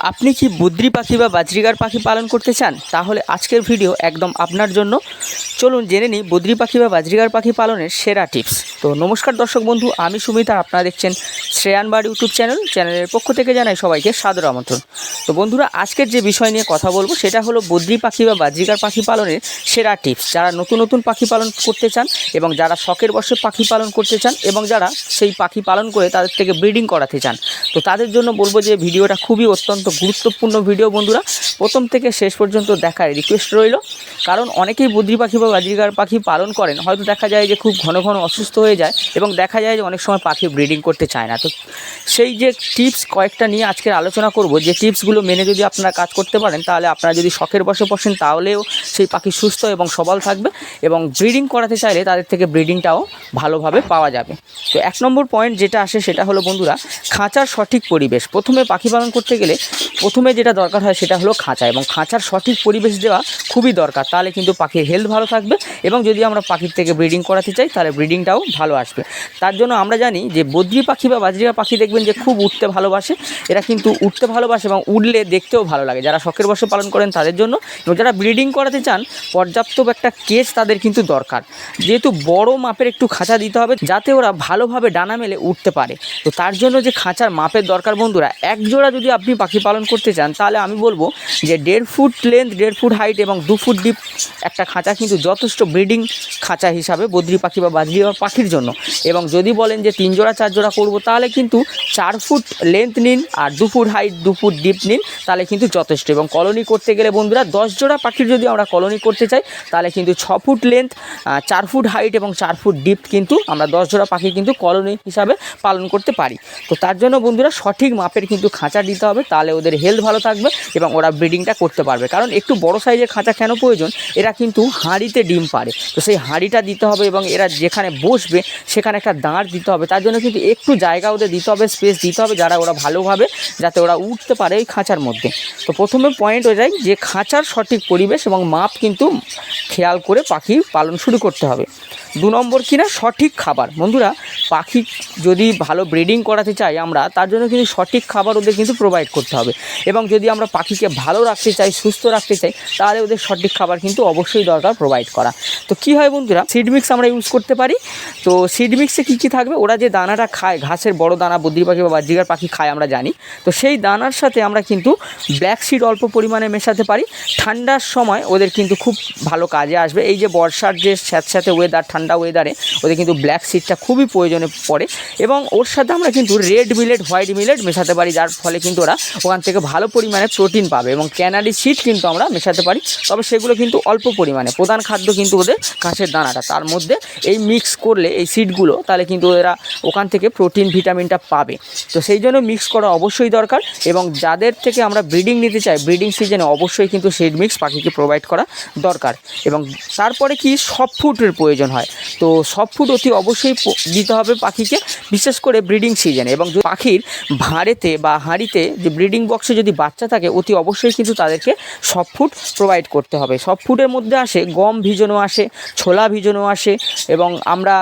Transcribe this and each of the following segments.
আপনি কি বুদ্রি পাখি বা বাজরিগার পাখি পালন করতে চান? তাহলে আজকের ভিডিও একদম আপনার জন্য। চলুন জেনে নিই বুদ্রি পাখি বা বাজরিগার পাখি পালনের সেরা টিপস। তো নমস্কার দর্শক বন্ধু, আমি সুমিতা, আপনারা দেখছেন শ্রেয়ানবার ইউটিউব চ্যানেল, চ্যানেলের পক্ষ থেকে জানাই সবাইকে সাদর আমন্ত্রণ। তো বন্ধুরা, আজকের যে বিষয় নিয়ে কথা বলব, সেটা হলো বদ্রি পাখি বা বাজরিগার পাখি পালনের সেরা টিপস। যারা নতুন নতুন পাখি পালন করতে চান এবং যারা শখের বসে পাখি পালন করতে চান এবং যারা সেই পাখি পালন করে তাদের থেকে ব্রিডিং করাতে চান, তো তাদের জন্য বলব যে ভিডিওটা খুবই অত্যন্ত গুরুত্বপূর্ণ ভিডিও বন্ধুরা। প্রথম থেকে শেষ পর্যন্ত দেখার রিকোয়েস্ট রইল। কারণ অনেকেই বদ্রি পাখি বা বাজরিগার পাখি পালন করেন, হয়তো দেখা যায় যে খুব ঘন ঘন অসুস্থ হয়ে যায় এবং দেখা যায় যে অনেক সময় পাখি ব্রিডিং করতে চায় না। তো সেই যে টিপস কয়েকটা নিয়ে আজকের আলোচনা করব, যে টিপসগুলো মেনে যদি আপনারা কাজ করতে পারেন, তাহলে আপনারা যদি শখের বসে বসেন, তাহলেও সেই পাখি সুস্থ এবং সবল থাকবে এবং ব্রিডিং করাতে চাইলে তাদের থেকে ব্রিডিংটাও ভালোভাবে পাওয়া যাবে। তো এক নম্বর পয়েন্ট যেটা আসে, সেটা হলো বন্ধুরা, খাঁচার সঠিক পরিবেশ। প্রথমে পাখি পালন করতে গেলে প্রথমে যেটা দরকার হয়, সেটা হলো খাঁচা এবং খাঁচার সঠিক পরিবেশ দেওয়া খুবই দরকার। তাহলে কিন্তু পাখির হেলথ ভালো থাকবে এবং যদি আমরা পাখির থেকে ব্রিডিং করাতে চাই, তাহলে ব্রিডিংটাও ভালো আসবে। তার জন্য আমরা জানি যে বদ্রি পাখি বা বাজরিয়া পাখি দেখবেন যে খুব উঠতে ভালোবাসে। এরা কিন্তু উঠতে ভালোবাসে এবং উঠলে দেখতেও ভালো লাগে। যারা শখের বসে পালন করেন তাদের জন্য এবং যারা ব্রিডিং করাতে চান, পর্যাপ্ত একটা কেজ তাদের কিন্তু দরকার। যেহেতু বড় মাপের একটু খাঁচা দিতে হবে, যাতে ওরা ভালোভাবে ডানা মেলে উঠতে পারে। তো তার জন্য যে খাঁচার মাপের দরকার বন্ধুরা, এক জোড়া যদি আপনি পাখি পালন করতে চান, তাহলে আমি বলব যে দেড় ফুট লেন্থ দেড় ফুট হাইট এবং দু ফুট ডিপ একটা খাঁচা কিন্তু যথেষ্ট ব্রিডিং খাঁচা হিসাবে বদ্রি পাখি বা বাজরি পাখির জন্য। এবং যদি বলেন যে তিন জোড়া, চার জোড়া করব, তাহলে কিন্তু চার ফুট লেন্থ নিন আর দু ফুট হাইট দু ফুট ডিপ নিন, তাহলে কিন্তু যথেষ্ট। এবং কলোনি করতে গেলে বন্ধুরা, দশ জোড়া পাখির যদি আমরা কলোনি করতে চাই, তাহলে কিন্তু ছ ফুট লেন্থ চার ফুট হাইট এবং চার ফুট ডিপ কিন্তু আমরা দশ জোড়া পাখি কিন্তু কলোনি হিসাবে পালন করতে পারি। তো তার জন্য বন্ধুরা, সঠিক মাপের কিন্তু খাঁচা দিতে হবে, তাহলে ওদের হেলথ ভালো থাকবে এবং ওরা ব্রিডিংটা করতে পারবে। কারণ একটু বড় সাইজের খাঁচা কেন প্রয়োজন? এরা কিন্তু হাঁড়িতে ডিম পারে তো সেই হাঁড়িটা দিতে হবে এবং এরা যেখানে বসবে, সেখানে একটা দাঁড় দিতে হবে। তার জন্য কিন্তু একটু জায়গা ওদের দিতে হবে স্পেস দিতে হবে যারা ওরা ভালোভাবে যাতে ওরা উঠতে পারে ওই খাঁচার মধ্যে। তো প্রথমে পয়েন্ট হয়ে যায় যে খাঁচার সঠিক পরিবেশ এবং মাপ কিন্তু খেয়াল করে পাখি পালন শুরু করতে হবে। দু নম্বর কিনা সঠিক খাবার। বন্ধুরা, পাখি যদি ভালো ব্রিডিং করাতে চাই আমরা, তার জন্য কিন্তু সঠিক খাবার ওদের কিন্তু প্রোভাইড করতে হবে। এবং যদি আমরা পাখিকে ভালো রাখতে চাই, সুস্থ রাখতে চাই, তাহলে ওদের সঠিক খাবার কিন্তু অবশ্যই দরকার প্রোভাইড করা। তো কী হয় বন্ধুরা সিড মিক্স আমরা ইউজ করতে পারি। তো সিড মিক্সে কী কী থাকবে? ওরা যে দানাটা খায়, ঘাসের বড় দানা বদ্রি পাখি বা বাজিকার পাখি খায় আমরা জানি। তো সেই দানার সাথে আমরা কিন্তু ব্ল্যাক সিড অল্প পরিমাণে মেশাতে পারি। ঠান্ডার সময় ওদের কিন্তু খুব ভালো কাজে আসবে। এই যে বর্ষার যে স্যাঁতস্যাঁতে ওয়েদার ঠান্ডা ওয়েদারে ওদের কিন্তু ব্ল্যাক সিডটা খুবই প্রয়োজনে পড়ে। এবং ওর সাথে আমরা কিন্তু রেড মিলেট হোয়াইট মিলেট মেশাতে পারি, যার ফলে কিন্তু ওরা ওখান থেকে ভালো পরিমাণে প্রোটিন পাবে এবং ক্যানারি সিড কিন্তু আমরা মেশাতে পারি। তবে সেগুলো কিন্তু অল্প পরিমাণে, প্রধান খাদ্য কিন্তু ওদের ঘাসের দানাটা। তার মধ্যে এই মিক্স করলে এই সিডগুলো তাহলে কিন্তু এরা ওখান থেকে প্রোটিন ভিটামিনটা পাবে। তো সেই জন্য মিক্স করা অবশ্যই দরকার এবং যাদের থেকে আমরা ব্রিডিং নিতে চাই ব্রিডিং সিজনে অবশ্যই কিন্তু সিড মিক্স পাখিকে প্রোভাইড করা দরকার। এবং তারপরে কি? সফট ফুডের প্রয়োজন হয়। তো সব ফুড অতি অবশ্যই দিতে হবে পাখিকে, বিশেষ করে ব্রিডিং সিজনে এবং পাখির ভাঁড়েতে বা হাঁড়িতে যে ব্রিডিং বক্সে যদি বাচ্চা থাকে, অতি অবশ্যই কিন্তু তাদেরকে সব ফুড প্রোভাইড করতে হবে। সব ফুডের মধ্যে আসে, গম ভিজানো আসে, ছোলা ভিজানো আসে, এবং আমরা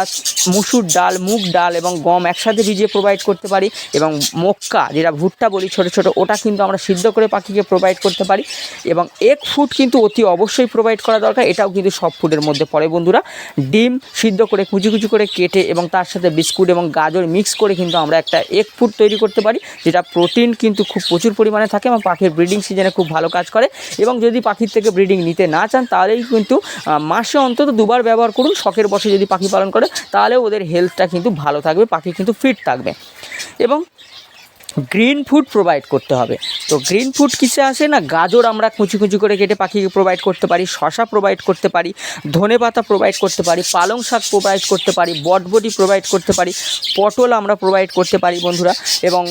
মুসুর ডাল, মুগ ডাল এবং গম একসাথে ভিজিয়ে প্রোভাইড করতে পারি, এবং মক্কা যেটা ভুট্টা বলি ছোটো ছোটো, ওটা কিন্তু আমরা সিদ্ধ করে পাখিকে প্রোভাইড করতে পারি। এবং এক ফুড কিন্তু অতি অবশ্যই প্রোভাইড করা দরকার, এটাও কিন্তু সব ফুডের মধ্যে পড়ে। বন্ধুরা, ডিম সিদ্ধ করে কুচি কুচি করে কেটে এবং তার সাথে বিস্কুট এবং গাজর মিক্স করে কিন্তু আমরা একটা এক ফুড তৈরি করতে পারি, যেটা প্রোটিন কিন্তু খুব প্রচুর পরিমাণে থাকে এবং পাখির ব্রিডিং সিজনে খুব ভালো কাজ করে। এবং যদি পাখির থেকে ব্রিডিং নিতে না চান, তাহলেই কিন্তু মাসে অন্তত দুবার ব্যবহার করুন, শখের বসে যদি পাখি পালন করে তাহলে ওদের হেলথটা কিন্তু ভালো থাকবে, পাখি কিন্তু ফিট থাকবে। এবং গ্রিন ফুড প্রোভাইড করতে হবে। তো গ্রিন ফুড কিসে আসে না? গাজর আমরা কুচি কুচি করে কেটে পাখিকে প্রোভাইড করতে পারি শশা প্রোভাইড করতে পারি, ধনে পাতা প্রোভাইড করতে পারি, পালং শাক প্রোভাইড করতে পারি বটবটি প্রোভাইড করতে পারি, পটল আমরা প্রোভাইড করতে পারি বন্ধুরা, এবং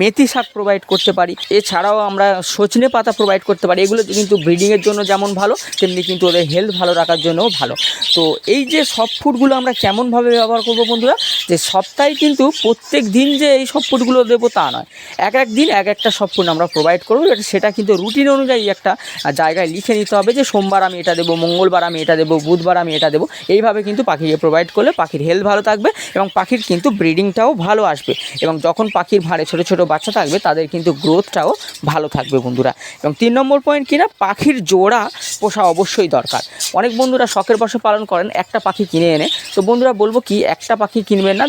মেথি শাক প্রোভাইড করতে পারি। এছাড়াও আমরা সজনে পাতা প্রোভাইড করতে পারি। এগুলো কিন্তু ব্রিডিংয়ের জন্য যেমন ভালো, তেমনি কিন্তু ওদের হেলথ ভালো রাখার জন্যও ভালো। তো এই যে সব ফুডগুলো আমরা কেমনভাবে ব্যবহার করব বন্ধুরা? যে সপ্তাহে কিন্তু প্রত্যেক দিন যে এই সব ফুডগুলো দেবো তা নয়। এক এক দিন এক একটা সম্পূর্ণ আমরা প্রোভাইড করব। সেটা কিন্তু রুটিন অনুযায়ী একটা জায়গায় লিখে নিতে হবে যে সোমবার আমি এটা দেবো, মঙ্গলবার আমি এটা দেবো, বুধবার আমি এটা দেবো। এইভাবে কিন্তু পাখিকে প্রোভাইড করলে পাখির হেলথ ভালো থাকবে এবং পাখির কিন্তু ব্রিডিংটাও ভালো আসবে। এবং যখন পাখির ভাঁড়ে ছোটো ছোটো বাচ্চা থাকবে, তাদের কিন্তু গ্রোথটাও ভালো থাকবে বন্ধুরা। এবং তিন নম্বর পয়েন্ট কিনা পাখির জোড়া পোষা অবশ্যই দরকার। অনেক বন্ধুরা শখের বসে পালন করেন, একটা পাখি কিনে এনে। তো বন্ধুরা বলব কি, একটা পাখি কিনবেন না,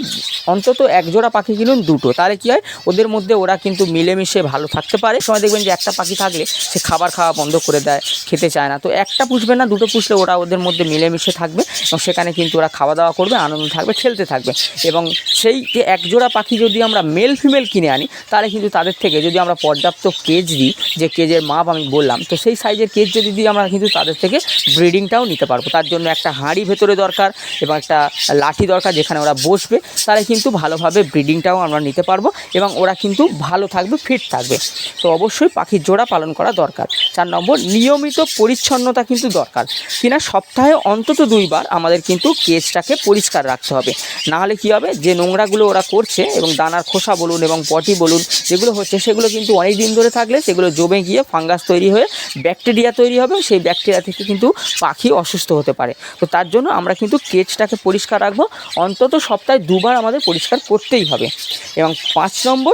অন্তত এক জোড়া পাখি কিনুন দুটো। তাহলে কী হয়? ওদের মধ্যে ওরা কিন্তু মিলেমিশে ভালো থাকতে পারে। সময় দেখবেন যে একটা পাখি থাকলে সে খাবার খাওয়া বন্ধ করে দেয়, খেতে চায় না। তো একটা পুষবে না, দুটো পুষলে ওরা ওদের মধ্যে মিলেমিশে থাকবে এবং সেখানে কিন্তু ওরা খাওয়া দাওয়া করবে, আনন্দ থাকবে, খেলতে থাকবে। এবং সেই যে এক জোড়া পাখি যদি আমরা মেল ফিমেল কিনে আনি, তাহলে কিন্তু তাদের থেকে যদি আমরা পর্যাপ্ত কেজ দিই, যে কেজের মাপ আমি বললাম, তো সেই সাইজের কেজ যদি দিই, আমরা কিন্তু তাদের থেকে ব্রিডিংটাও নিতে পারব। তার জন্য একটা হাঁড়ি ভেতরে দরকার এবং একটা লাঠি দরকার, যেখানে ওরা বসবে। তাহলে কিন্তু ভালোভাবে ব্রিডিংটাও আমরা নিতে পারব এবং ওরা কিন্তু ভালো থাকবে ফিট থাকবে। তো অবশ্যই পাখির জোড়া পালন করা দরকার। চার নম্বর, নিয়মিত পরিচ্ছন্নতা কিন্তু দরকার। কিনা সপ্তাহে অন্তত দুইবার আমাদের কিন্তু কেজটাকে পরিষ্কার রাখতে হবে। নাহলে কী হবে? যে নোংরাগুলো ওরা করছে এবং দানার খোসা বলুন এবং পটি বলুন, যেগুলো হচ্ছে সেগুলো কিন্তু অনেক দিন ধরে থাকলে সেগুলো জমে গিয়ে ফাঙ্গাস তৈরি হয়ে ব্যাকটেরিয়া তৈরি হবে। সেই ব্যাকটেরিয়া থেকে কিন্তু পাখি অসুস্থ হতে পারে। তো তার জন্য আমরা কিন্তু কেচটাকে পরিষ্কার রাখব। অন্তত সপ্তাহে দুবার আমাদের পরিষ্কার করতেই হবে। এবং পাঁচ নম্বর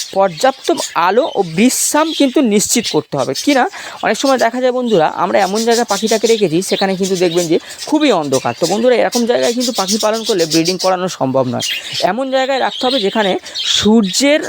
পর্যাপ্ত আলো ও বিশ্রাম কিন্তু নিশ্চিত করতে হবে। কি না অনেক সময় দেখা যায় বন্ধুরা, আমরা এমন জায়গায় পাখিটাকে রেখেছি, সেখানে কিন্তু দেখবেন যে খুবই অন্ধকার। তো বন্ধুরা, এরকম জায়গায় কিন্তু পাখি পালন করলে ব্রিডিং করানো সম্ভব নয়। এমন জায়গায় রাখতে হবে যেখানে সূর্যের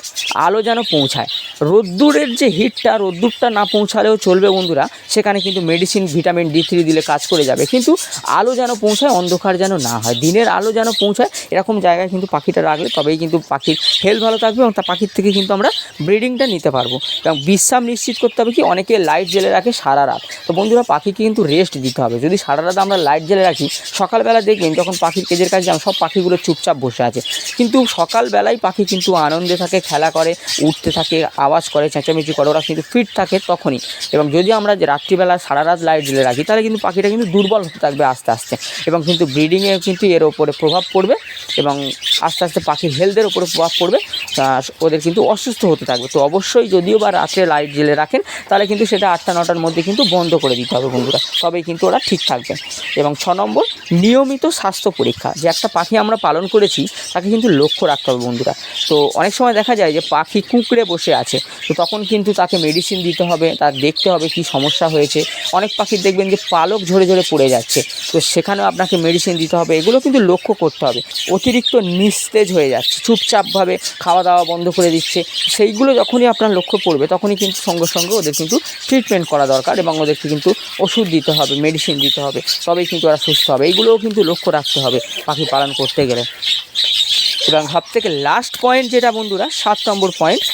আলো যেন পৌঁছায়। রোদ্দুরের যে হিটটা রোদ্দুরটা না পৌঁছালেও চলবে বন্ধুরা, সেখানে কিন্তু মেডিসিন ভিটামিন ডি থ্রি দিলে কাজ করে যাবে। কিন্তু আলো যেন পৌঁছায়, অন্ধকার যেন না হয়। দিনের আলো যেন পৌঁছায়, এরকম জায়গায় কিন্তু পাখিটা রাখলে তবেই কিন্তু পাখির হেলথ ভালো থাকবে এবং তা পাখির থেকে কিন্তু আমরা ব্রিডিংটা নিতে পারব। এবং বিশ্রাম নিশ্চিত করতে হবে কি, অনেকে লাইট জেলে রাখে সারা রাত। তো বন্ধুরা, পাখিকে কিন্তু রেস্ট দিতে হবে। যদি সারা রাত আমরা লাইট জেলে রাখি, সকালবেলা দেখবেন যখন পাখির কেজের কাছে যান, সব পাখিগুলো চুপচাপ বসে আছে। কিন্তু সকালবেলায় পাখি কিন্তু আনন্দে থাকে, খেলা করে, উঠতে থাকে, আওয়াজ করে, চেঁচামেচি করে, ওরা কিন্তু ফিট থাকে তখনই। এবং যদি আমরা যে রাত্রিবেলা সারা রাত লাইট জেলে রাখি, তাহলে কিন্তু পাখিটা কিন্তু দুর্বল হতে থাকবে আস্তে আস্তে। এবং কিন্তু ব্রিডিংয়ে কিন্তু এর ওপরে প্রভাব পড়বে এবং আস্তে আস্তে পাখির হেলথের ওপরে প্রভাব পড়বে। ওদের কিন্তু অসুস্থ হতে থাকবে। তো অবশ্যই যদিও বা রাত্রে লাইট জেলে রাখেন, তাহলে কিন্তু সেটা আটটা, নটার মধ্যে কিন্তু বন্ধ করে দিতে হবে বন্ধুরা। তবেই কিন্তু ওরা ঠিক থাকবে। এবং ছ নম্বর, নিয়মিত স্বাস্থ্য পরীক্ষা। যে একটা পাখি আমরা পালন করেছি, তাকে কিন্তু লক্ষ্য রাখতে হবে বন্ধুরা। তো অনেক সময় দেখা যায় যে পাখি কুঁকড়ে বসে আছে, তো তখন কিন্তু তাকে মেডিসিন দিতে হবে, তার দেখতে হবে কি সমস্যা হয়েছে। অনেক পাখির দেখবেন যে পালক ঝরে ঝরে পড়ে যাচ্ছে, তো সেখানেও আপনাকে মেডিসিন দিতে হবে। এগুলো কিন্তু লক্ষ্য করতে হবে। অতিরিক্ত নিস্তেজ হয়ে যাচ্ছে, চুপচাপভাবে খাওয়া দাওয়া বন্ধ করে দিচ্ছে। সেইগুলো যখনই আপনার লক্ষ্য পড়বে, তখনই কিন্তু সঙ্গে সঙ্গে ওদের কিন্তু ট্রিটমেন্ট করা দরকার এবং ওদেরকে কিন্তু ওষুধ দিতে হবে মেডিসিন দিতে হবে, তবেই কিন্তু ওরা সুস্থ হবে। এইগুলোও কিন্তু লক্ষ্য রাখতে হবে পাখি পালন করতে গেলে। এবং সব থেকে লাস্ট পয়েন্ট যেটা বন্ধুরা, সাত নম্বর পয়েন্ট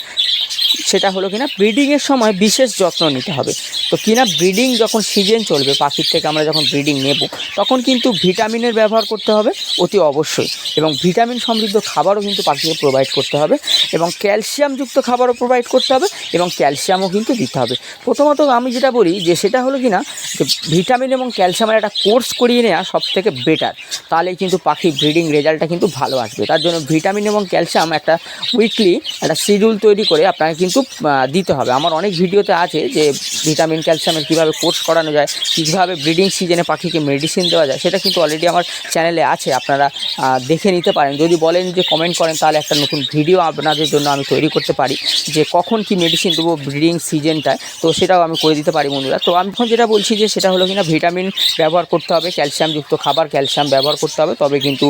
সেটা হলো কিনা ব্রিডিংয়ের সময় বিশেষ যত্ন নিতে হবে। তো কিনা ব্রিডিং যখন সিজন চলবে, পাখির থেকে আমরা যখন ব্রিডিং নেব, তখন কিন্তু ভিটামিনের ব্যবহার করতে হবে অতি অবশ্যই। এবং ভিটামিন সমৃদ্ধ খাবারও কিন্তু পাখিকে প্রোভাইড করতে হবে এবং ক্যালসিয়ামযুক্ত খাবারও প্রোভাইড করতে হবে এবং ক্যালসিয়ামও কিন্তু দিতে হবে। প্রথমত আমি যেটা বলি যে সেটা হলো কিনা যে ভিটামিন এবং ক্যালসিয়ামের একটা কোর্স করিয়ে নেওয়া সব থেকে বেটার তাহলে কিন্তু পাখির ব্রিডিং রেজাল্টটা কিন্তু ভালো আসবে। তার জন্য ভিটামিন এবং ক্যালসিয়াম একটা উইকলি একটা শিডিউল তৈরি করে আপনাকে কিন্তু দিতে হবে। আমার অনেক ভিডিওতে আছে যে ভিটামিন ক্যালসিয়ামের কীভাবে কোর্স করানো যায়, কীভাবে ব্রিডিং সিজনে পাখিকে মেডিসিন দেওয়া যায়, সেটা কিন্তু অলরেডি আমার চ্যানেলে আছে, আপনারা দেখে নিতে পারেন। যদি বলেন যে কমেন্ট করেন, তাহলে একটা নতুন ভিডিও আপনাদের জন্য আমি তৈরি করতে পারি, যে কখন কি মেডিসিন দেবো ব্রিডিং সিজনটায় তো সেটাও আমি করে দিতে পারি বন্ধুরা। তো আমি এখন যেটা বলছি যে সেটা হলো কিনা ভিটামিন ব্যবহার করতে হবে ক্যালসিয়ামযুক্ত খাবার ক্যালসিয়াম ব্যবহার করতে হবে, তবে কিন্তু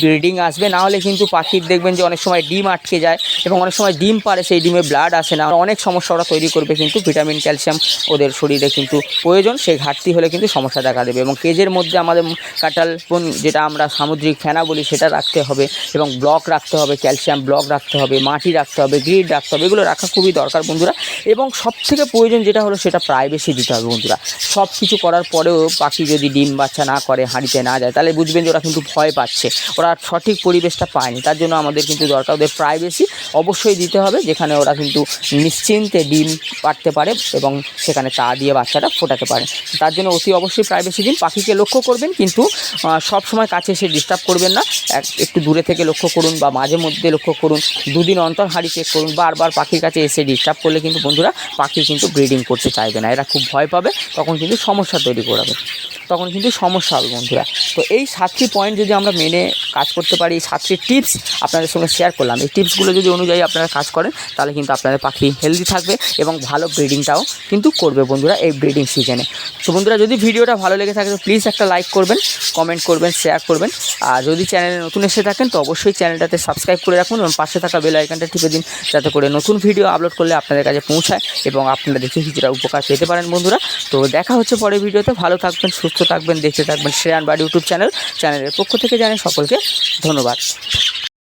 ব্রিডিং আসবে, না হলে কিন্তু পাখির দেখবেন যে অনেক সময় ডিম আটকে যায়, এবং অনেক সময় ডিম পারে সেই ডিমে ব্লাড আসে না। অনেক সমস্যা ওরা তৈরি করবে কিন্তু ভিটামিন ক্যালসিয়াম ওদের শরীরে কিন্তু প্রয়োজন, সেই ঘাটতি হলে কিন্তু সমস্যা দেখা দেবে এবং কেজের মধ্যে আমাদের কাটাল কোন যেটা আমরা সামুদ্রিক ফেনা বলি সেটা রাখতে হবে এবং ব্লক রাখতে হবে ক্যালসিয়াম ব্লক রাখতে হবে, মাটি রাখতে হবে গ্রিড রাখতে হবে, এগুলো রাখা খুবই দরকার বন্ধুরা এবং সব থেকে প্রয়োজন যেটা হলো সেটা প্রাইভেসি দিতে হবে বন্ধুরা। সব কিছু করার পরেও পাখি যদি ডিম বাচ্চা না করে, হাঁড়িতে না যায়, তাহলে বুঝবেন যে ওরা কিন্তু ভয় পাচ্ছে। ওরা সঠিক পরিবেশটা পায়নি, তার জন্য আমাদের কিন্তু দরকার ওদের প্রাইভেসি অবশ্যই দিতে হবে, যেখানে ওরা কিন্তু নিশ্চিন্তে ডিম পাড়তে পারে এবং সেখানে তা দিয়ে বাচ্চাটা ফোটাতে পারে। তার জন্য অতি অবশ্যই প্রাইভেসি দিন। পাখিকে লক্ষ্য করবেন কিন্তু সব সময় কাছে এসে ডিস্টার্ব করবেন না। এক- একটু দূরে থেকে লক্ষ্য করুন বা মাঝে মধ্যে লক্ষ্য করুন। দুদিন অন্তর হাঁড়ি চেক করুন। বারবার পাখির কাছে এসে ডিস্টার্ব করলে কিন্তু বন্ধুরা পাখি কিন্তু ব্রিডিং করতে চাইবে না। এরা খুব ভয় পাবে, তখন কিন্তু সমস্যা তৈরি করাবে। তখন কিন্তু সমস্যা হবে, বন্ধুরা। তো এই সাতটি পয়েন্ট যদি আমরা মেনে কাজ করতে পারি, এই সাতটি টিপস আপনাদের সঙ্গে শেয়ার করলাম। এই টিপসগুলো যদি অনুযায়ী আপনারা কাজ করেন, তাহলে কিন্তু আপনাদের পাখি হেলদি থাকবে এবং ভালো ব্রিডিংটাও কিন্তু করবে, বন্ধুরা, এই ব্রিডিং সিজনে তো বন্ধুরা, যদি ভিডিওটা ভালো লেগে থাকে, তো প্লিজ একটা লাইক করবেন কমেন্ট করবেন শেয়ার করবেন। আর যদি চ্যানেলে নতুন এসে থাকেন, তো অবশ্যই চ্যানেলটাতে সাবস্ক্রাইব করে রাখুন এবং পাশে থাকা বেল আইকনটা টিপে দিন, যাতে করে নতুন ভিডিও আপলোড করলে আপনাদের কাছে পৌঁছায় এবং আপনারা দেখে কিছুটা উপকার পেতে পারেন, বন্ধুরা। তো দেখা হচ্ছে পরে ভিডিওতে ভালো থাকবেন, সুস্থ থাকবেন দেখতে থাকবেন শ্রেয়ান বাড়ি ইউটিউব চ্যানেল চ্যানেলের পক্ষ থেকে জানাই সকলকে ধন্যবাদ।